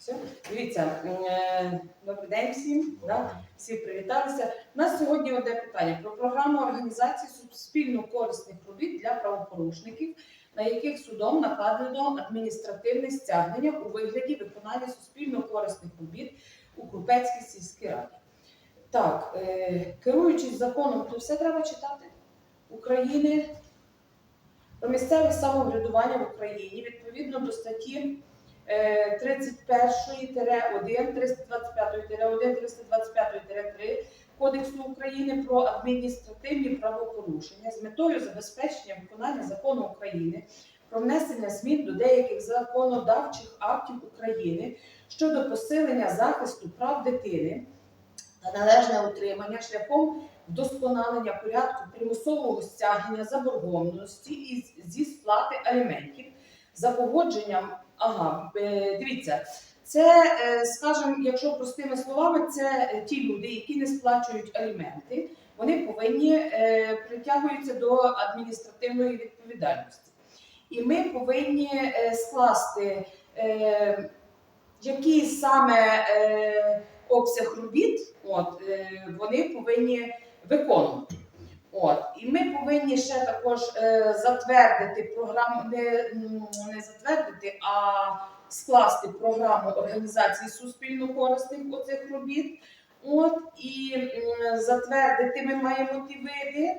Все. Дивіться, е, добрий день всім. Да? Всі привіталися. У нас сьогодні одне питання про програму організації суспільно корисних робіт для правопорушників, на яких судом накладено адміністративне стягнення у вигляді виконання суспільно корисних робіт у Крупецькій сільській раді. Так, е, керуючись законом, то все треба читати України про місцеве самоврядування в Україні відповідно до статті 31-1, 325-1, 325-3 Кодексу України про адміністративні правопорушення з метою забезпечення виконання закону України про внесення змін до деяких законодавчих актів України щодо посилення захисту прав дитини та належне утримання шляхом вдосконалення порядку примусового стягнення заборгованості із зі сплати аліментів за погодженням. Ага, е, дивіться, це, е, скажімо, якщо простими словами, це е, ті люди, які не сплачують аліменти, вони повинні притягуються до адміністративної відповідальності. І ми повинні скласти, який саме обсяг робіт от, вони повинні виконувати. От. І ми повинні ще також е, затвердити програму, не, не затвердити, а скласти програму організації суспільно корисних оцих робіт. От, і м, затвердити ми маємо ті види.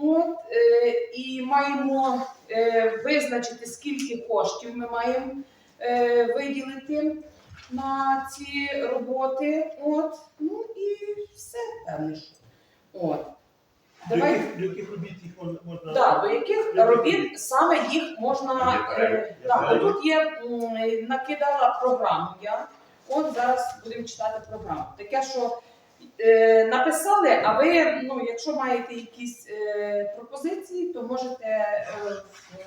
От, е, і маємо е, визначити, скільки коштів ми маємо е, виділити на ці роботи. От, ну і все, певне. От. До Давай, яких, до яких робіт їх можна? можна... да, до яких робіт саме їх можна. Е, так, знаю. тут є м, накидала програму. Я от зараз будемо читати програму. Таке, що е, написали, а ви, ну, якщо маєте якісь е, пропозиції, то можете е,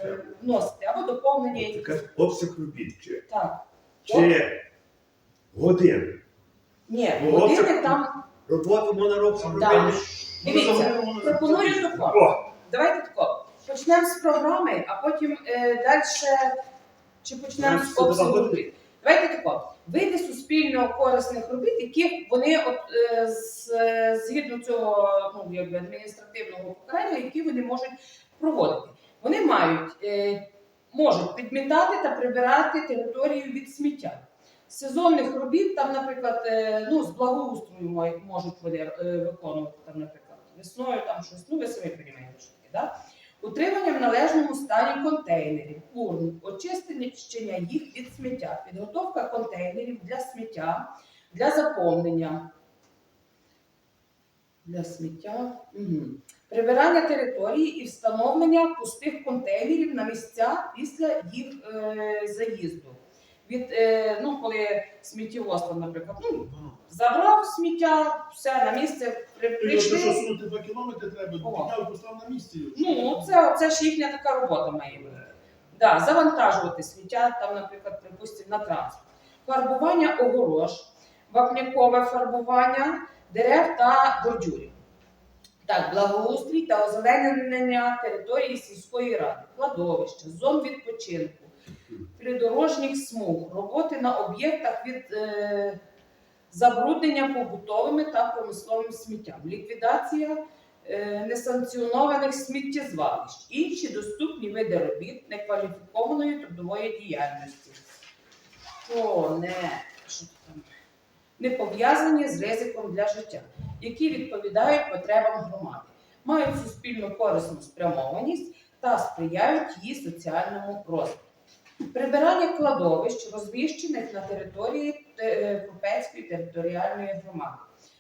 е, вносити або доповнення. якісь. Така обсяг робіт чи, Так. чи годин. Ні, Ну, години обсяг- там. Роботу можна робити. Дивіться, пропоную тако. Давайте тако. Почнемо з програми, а потім е, далі чи почнемо з обсягу робіт. Давайте тако. Види суспільно корисних робіт, яких вони от е, з, згідно цього ну, якби адміністративного покарання, які вони можуть проводити. Вони мають е, можуть підмітати та прибирати територію від сміття. Сезонних робіт, там, наприклад, е, ну, з благоустрою можуть вони е, виконувати, там, наприклад, весною там щось, ну ви самі розумієте, що таке, да? Утримання в належному стані контейнерів, урн, очищення їх від сміття, підготовка контейнерів для сміття, для заповнення. Для сміття. Угу. Прибирання території і встановлення пустих контейнерів на місця після їх е, заїзду. Від, е, ну, коли сміттєвоз, наприклад, ну, забрав сміття, все на місце при, Якщо що прийшли. сунути 2 кілометри треба, О. підняв постав на місці. Ну, це, це ж їхня така робота має бути. Да, завантажувати сміття, там, наприклад, припустимо, на транспорт. Фарбування огорож, вапнякове фарбування дерев та бордюрів. Так, благоустрій та озеленення території сільської ради, кладовища, зон відпочинку, придорожніх смуг, роботи на об'єктах від е, забруднення побутовими та промисловим сміттям, ліквідація е, несанкціонованих сміттєзвалищ, інші доступні види робіт некваліфікованої трудової діяльності. О, не, не пов'язані з ризиком для життя, які відповідають потребам громади, мають суспільну корисну спрямованість та сприяють її соціальному розвитку. Прибирання кладовищ, розміщених на території е, Крупецької територіальної громади,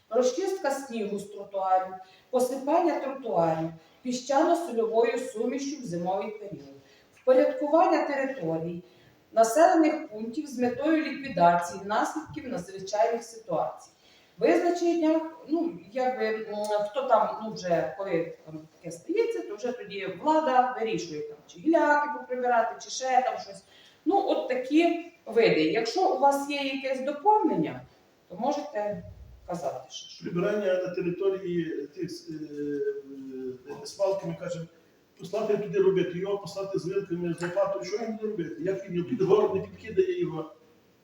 розчистка снігу з тротуарів, посипання тротуарів, піщано-сольовою сумішю в зимовий період, впорядкування територій, населених пунктів з метою ліквідації наслідків надзвичайних ситуацій. Визначення, ну якби хто там, ну вже коли там таке стається, то вже тоді влада вирішує там чи гіляки поприбирати, чи ще там щось. Ну, от такі види. Якщо у вас є якесь доповнення, то можете казати, що. Прибирання на території тих е, е, свалки, ми кажемо, послати туди робити, його послати з вилками, з лопатою, що він буде робити? Як він його під не підкидає його?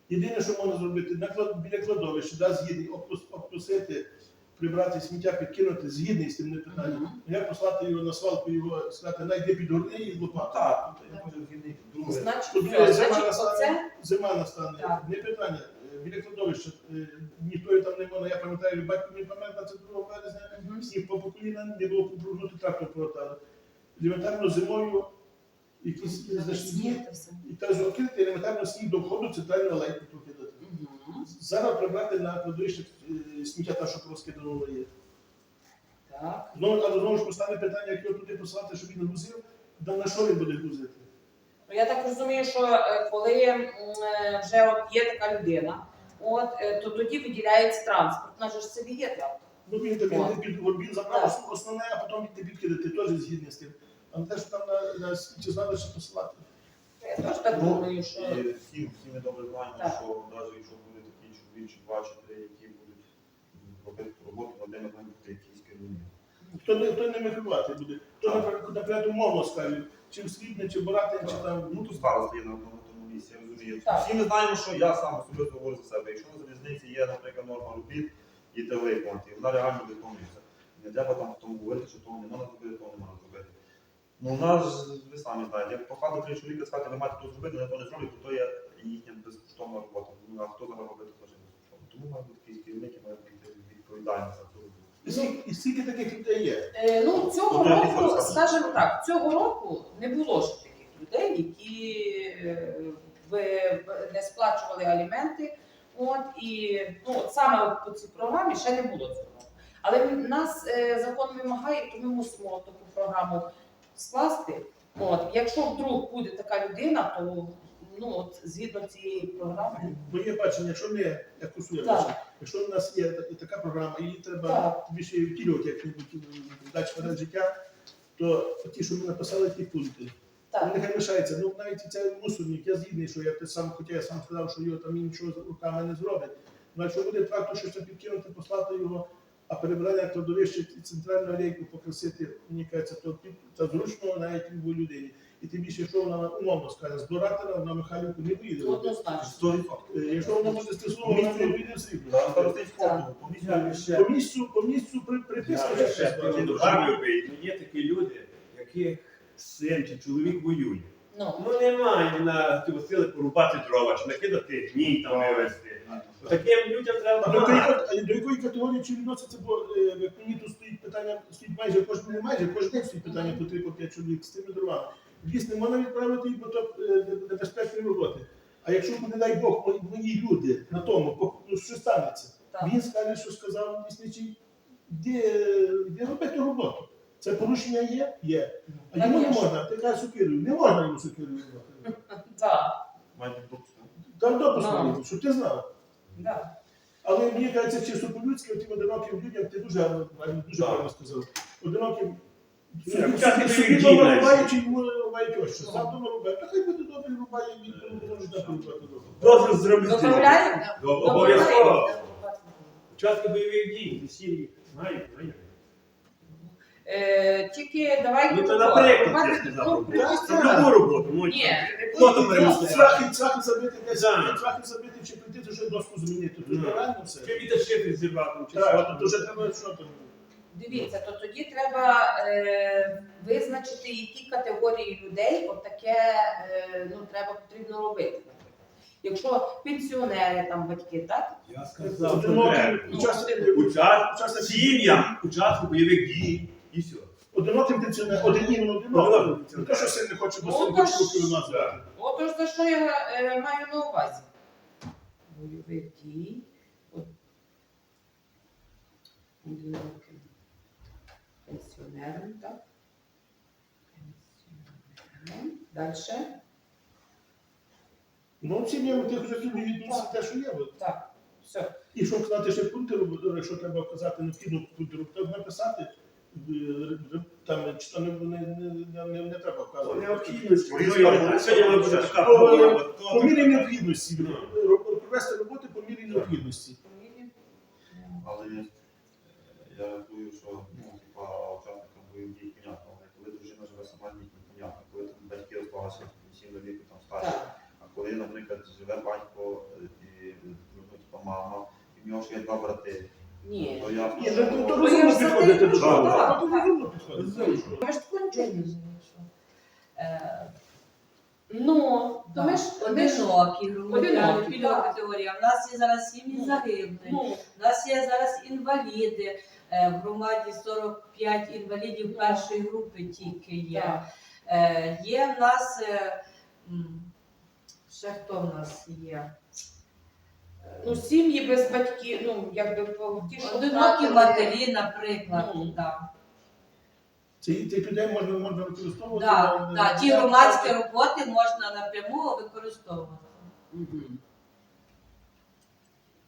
Єдине, що можна зробити, на клад- біля кладовища, да, згідний, обтрусити, прибрати сміття, підкинути, згідний з тим не питання. Мгм. Як послати його на свалку, його сказати, найди під горни і лопату. Так, я зима настане. Так. Не питання. Біля кладовища е, ніхто там не можна. Я пам'ятаю, батько мій пам'ятає, це 2 березня. Сніг по коліна не було трактор повертали. Елементарно зимою знайшли Сніг дні, та і та ж елементарно сніг до входу центральну алейку покидати. Мгм. Зараз прибрати на кладовище е, сміття, та, що розкидано є. Так. Ну, але знову ж постане питання, як його туди послати, щоб він грузив, да на що він буде грузити? Ну, я так розумію, що е, коли е, вже от є така людина, от, е, то тоді виділяється транспорт. У нас же ж це є трактор. Ну він тобі О. не під він забрав основне, а потім ти підкидати, теж згідний з тим. А те, що там на, на світі знали, що посилати. Я теж так Ну, думаю, що І всі, всі ми добре знаємо, Так. що навіть якщо буде такий чоловік чи два чи три, які будуть робити ту роботу, над ними має бути якийсь керівник. Хто не, хто не керувати буде? Хто, наприклад, наприклад, умовно скаже, чи в Слідне, чи Боратин, чи там. Ну, то староста є на одному тому місці, я розумію. Так. Всі ми знаємо, що я сам особисто говорю за себе. Якщо на залізниці є, наприклад, норма робіт і те виконати, і вона реально виконується. Не треба там тому говорити, що того не можна зробити, того не можна зробити. Ну, у нас, ви самі знаєте, як покладу три чоловіка сказати, ви маєте то зробити, вони то не зроблять, то то є їхня безкоштовна робота. Ну, а хто зараз робити теж безкоштовно. Тому має бути якийсь керівник, і має бути відповідальний за цю роботу. І скільки, і скільки таких людей є? Е, ну, цього Ну, то я року, сказати. скажімо так, цього року не було ж таких людей, які е, ви- ви не сплачували аліменти. От, і ну, от саме по цій програмі ще не було цього. Але в нас е, закон вимагає, то ми мусимо таку програму скласти. От, якщо вдруг буде така людина, то ну, от, згідно цієї програми. Моє бачення, якщо ми, як усує якщо в нас є та- така програма, її треба Так. більше втілювати як-небудь далі вперед життя, то ті, що ми написали, ті пункти. Так. Нехай лишається. Ну навіть і цей мусорник, я згідний, що я те сам, хоча я сам сказав, що його там нічого руками не зробить. Ну якщо буде трактор щось підкинути, послати його, а перебрання кладовище і центральну алейку покрасити, мені кажеться, то під- це зручно навіть любої людині. І тим більше, якщо вона умовно скаже, з Боратина на Михайлівку не поїде. Відсотків. Е, Якщо вона буде стисло, вона не поїде в по місцю, по місцю при- приписка. я ще ну, є такі люди, яких син чи чоловік воює. Ну, Ну немає на ті сили порубати дрова, чи накидати гній там вивезти. Таким людям треба А до якої, до якої категорії чи відноситься, бо е, як мені тут стоїть питання, стоїть майже кожен не майже, кожен день стоїть питання по 3 по 5 чоловік з тими дровами. Ліс можна відправити їх, бо то небезпечної роботи. А якщо, не дай Бог, мої- люди на тому, ну, що станеться? так. Він скаже, що сказав лісничий, де, де робити роботу. Це порушення є? Є. А йому не можна, ти кажеш сукирою. Не можна йому сукирою робити. Так. Має допуск. Там допуск, щоб ти знав. Да. Але мені кажеться, чисто по-людськи, тим одиноким людям, ти дуже, гарно- дуже правильно сказав. Одиноким Ну, собі- дії, рубає, чи йому рубає ось що. Сам дома рубає. Та хай буде добре рубає, він може так рубати добре. Дозвіл зробити. Обов'язково. Участки бойових дій, всі знають, знають. Е, тільки давайте. Ну, то наприклад, я сказав, ну, роботу. Це любу роботу. ну, Ні, там? Цвахи, цвахи забити десь, цвахи забити чи то вже доску замінити. Тут реально все. Чи шифер зірвати, чи Так, що то там. вже треба, що там. Дивіться, то тоді треба е, визначити, які категорії людей отаке е, ну, треба потрібно робити. Якщо пенсіонери, там батьки, так? Я сказав, що Одиноким, треба. Учасник- учасник- сім'ям, участку бойових дій і все. Одиноким пенсіонером, один іменно Одиноким одиноким. Не те, що син не хоче, бо Ну, то хоче ж- у нас. Отож, за що я е, маю на увазі? Бойових дій. От. Одиноким Пенсіонером, так? Пенсіонером. Далі. Ну, сім'ям тих вже тобі відносить те, що є. от. Так, все. І щоб знати ще пункти, роб- що треба вказати, необхідно пункти роб- треба написати, е, там чи то не, не, не, не, не треба вказувати. Необхідності. Сьогодні вона буде така По- програма. По мірі необхідності. Роб- Провести роботи по мірі необхідності. Але е, я рахую, що ну, типа, учасникам бойових дій понятно, але коли дружина живе сама, ні, непонятно. Коли там батьки осталися пенсійного віку, там старші, а коли, наприклад, живе батько е, і ну, типа, мама, і в нього ще є два брати, Ні. то я Ні, ну то Ну, розумно я підходити так, Ну, то розумно підходити. Ми ж такого нічого не знаємо. Е, Ну, да. ми ж ми ж- Одинокі громадяни, Одинокі, пільгова так. категорія. У нас є зараз сім'ї Ну, загиблих, ну, у нас є зараз інваліди. Е, В громаді 45 інвалідів першої групи тільки є. так. Е, Є в нас е, м, ще хто в нас є? Ну, сім'ї без батьків, ну, якби по- ті, що Одинокі втратили- матері, наприклад. Ну. да. Цей цей людей можна можна використовувати. Да, да, ті громадські роботи можна напряму використовувати. Мгм.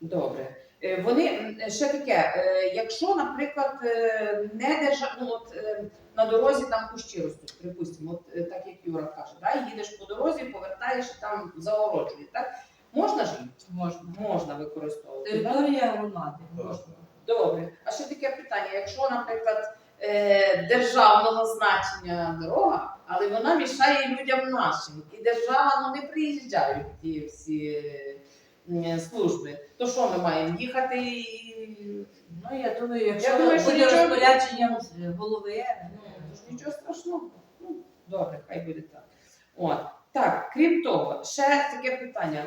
Добре. Е, Вони м, ще таке, е, якщо, наприклад, е, не держа... ну, от, е, на дорозі там кущі ростуть, припустимо, от е, так як Юра каже, да? їдеш по дорозі, повертаєш і там загороджує, так? Можна ж? Можна. Можна використовувати. да? Територія громади. Можна. Добре. А ще таке питання: якщо, наприклад, державного значення дорога, але вона мішає людям нашим, і держава ну, не приїжджають ті всі е, служби, то що ми маємо їхати і Ну, я думаю, якщо Я думаю, що буде нічого- розпорядженням голови, ну, то ж нічого страшного. Ну, добре, хай буде так. От. Так, крім того, ще таке питання.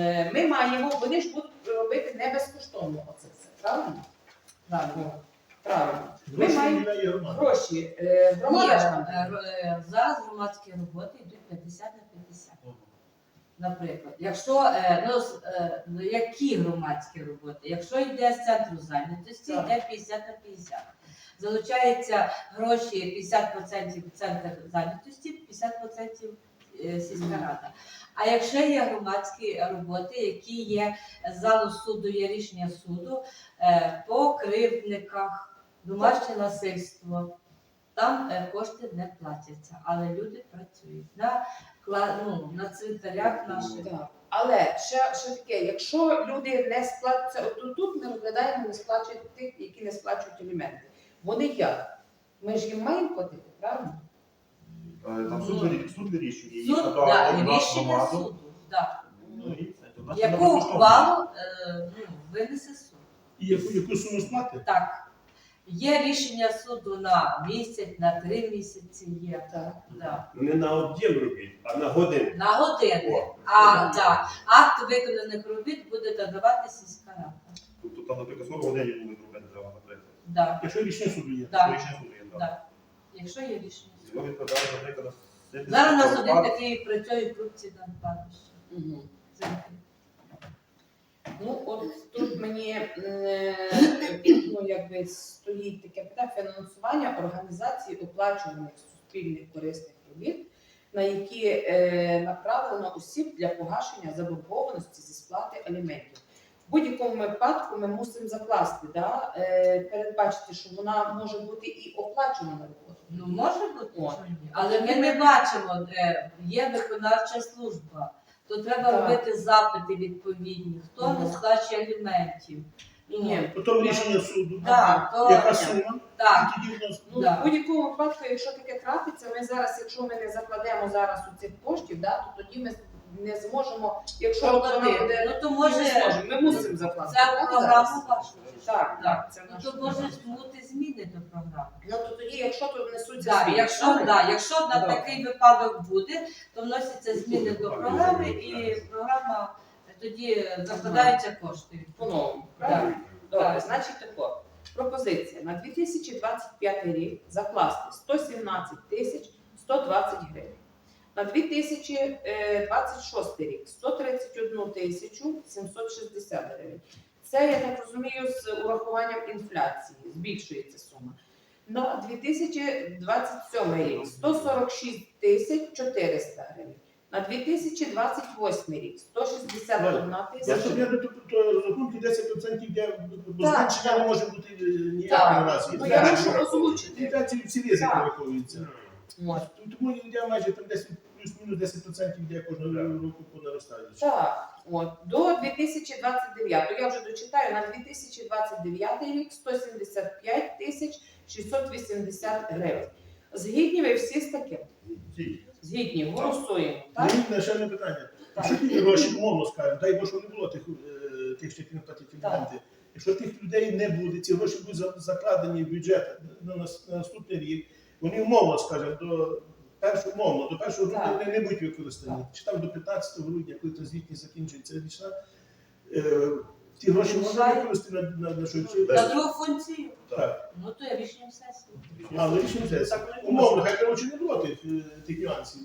Е, Ми маємо, вони ж будуть робити не безкоштовно оце все, правильно? правильно. Правильно. Ми Гроші маємо громада. гроші. е, Громада ж Ні, е, е, зараз громадські роботи йдуть 50 на 50. Наприклад, якщо е, ну, е, ну, які громадські роботи? Якщо йде з центру зайнятості, Так. йде 50 на 50. Залучаються гроші 50% центр зайнятості, 50% е, сільська рада. А якщо є громадські роботи, які є з залу суду, є рішення суду е, по кривдниках, домашнє насильство, там е, кошти не платяться, але люди працюють на, кла- ну, на цвинтарях наших. Так. Але ще, ще таке, якщо люди не сплачуються, от тут ми розглядаємо не сплачують тих, які не сплачують аліменти. Вони як? Ми ж їм маємо платити, правильно? Е, Там суд вирі- суд вирішує, їх Суд, надав да, на рішення громаду. суду. Да. Ну, і це, Яку безкоштовно. ухвалу е, ну, винесе суд? І яку, яку суму сплати? Так. Є рішення суду на місяць, на три місяці є. Так. Да. Не на об'єм робіт, а на годину. На години. О, А да, акт виконаних робіт буде надавати сільська рада. Тобто там, наприклад, 40 годин йому зробити треба, наприклад. Да. Якщо рішення суду є. Да. Рішення суду є, так. Да. Якщо є рішення суду. Його відповідає, наприклад, на Зараз у нас один такий працює в крупці на кладбищі. Угу. Це Ну, от тут мені ну, якби стоїть таке питання фінансування організації оплачуваних суспільних корисних робіт, на які е, направлено осіб для погашення заборгованості зі сплати аліментів. В будь-якому випадку ми мусимо закласти, да, е, передбачити, що вона може бути і оплачувана робота. Ну, може бути, О. але ми не бачимо, де є виконавча служба. То треба Так. робити запити відповідні, хто не Мгм. сплачує аліментів. Ну, Ні, Потім рішення суду. Так, то Яка ні. сума? так, І тоді в нас Ну, Да. в будь-якому випадку, якщо таке трапиться, ми зараз, якщо ми не закладемо зараз у цих коштів, да, то тоді ми не зможемо, якщо от вона проплатити. буде, Ну то ми може не зможемо, ми мусимо закласти. це так, програму зараз? вашу. Так, так, це Ну наша то може бути зміни до програми. Ну то тоді, якщо тут несуться Да, зміни, якщо, правильно? да, якщо на Добре. такий випадок буде, то вносяться зміни до програми і програма тоді закладаються кошти. по-новому, Так. правильно? Добре, Так. значить тако. Пропозиція на 2025 рік закласти 117 тисяч 120 гривень. На 2026 рік 131 тисячу 760 гривень. Це, я так розумію, з урахуванням інфляції збільшується сума. На 2027 рік 146 тисяч 400 гривень. На 2028 рік 161 Я тисяча. собі я до то розрахунки 10% де бо Так, так. не може бути е, Так, ніякої разі. Ну, я можу озвучити. Інфляції всі ризики Так. враховуються. От. Тому я майже там 10 плюс-мінус 10% де кожного року по наростанню. Так, от до 2029, я вже дочитаю, на 2029 рік 175 тисяч 680 гривень. Згідні ви всі з таким? Згідні, голосуємо. Так? Мені ще одне питання. Так. Якщо ті гроші, умовно скажемо, дай Боже, не було тих, е, тих, що не платять. Якщо тих людей не буде, ці гроші будуть закладені в бюджет на наступний рік, вони умовно, скажімо, до першого умовно, до першого грудня не, не будуть використані. Чи там до 15 грудня, коли звітність закінчується річна, е, ті гроші можна використати на, на, на що? На другу функцію. Так. Ну то є рішенням сесії. А, ну рішення вже. Так, Умовно, хай коротше не було тих, е, тих нюансів.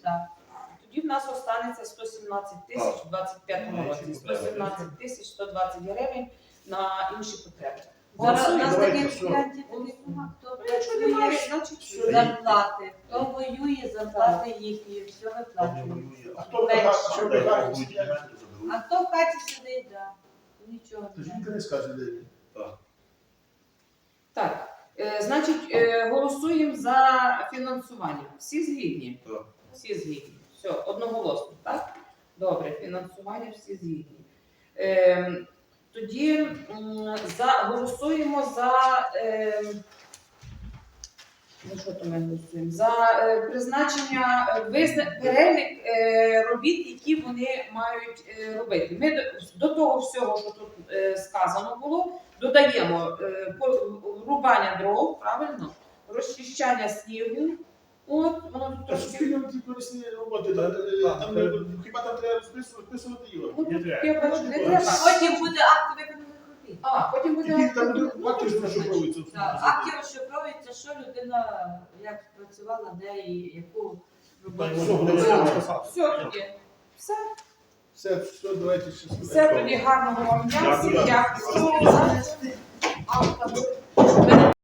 Тоді в нас останеться 117 тисяч в 25 Ну, році. 117 тисяч 120 гривень на інші потреби. Зараз у нас таких все. клієнтів. Хто Ну, працює, значить зарплати, хто воює, зарплати їхні, все виплачує. А хто вигадав. А хто в хаті сидить, да. нічого жінка не скаже, де він. Так, е, значить, е, голосуємо за фінансування. Всі згідні? Так. Всі згідні. Все, одноголосно, так? Добре, фінансування всі згідні. Е, тоді за, голосуємо за. Е, що то ми голосуємо? За е, призначення е, визна, перелік е, робіт, які вони мають е, робити. Ми до, до того всього, що тут е, сказано було, додаємо е, рубання дров, правильно, розчищання снігу. От, воно тут Та трошки. суспільно ті корисні роботи, та, там, так. хіба там треба розписувати, розписувати його? Не тут треба. я бачу, не Потім треба. Потім буде акт виконаних робіт. А, потім буде. Тільки там буде факти, що розшифровуються. Так, акті розшифровується, що людина як працювала, де і яку роботу. Все. Все тоді. Все, Все, все, давайте ще все тоді гарного вам дня. Всім Дякую.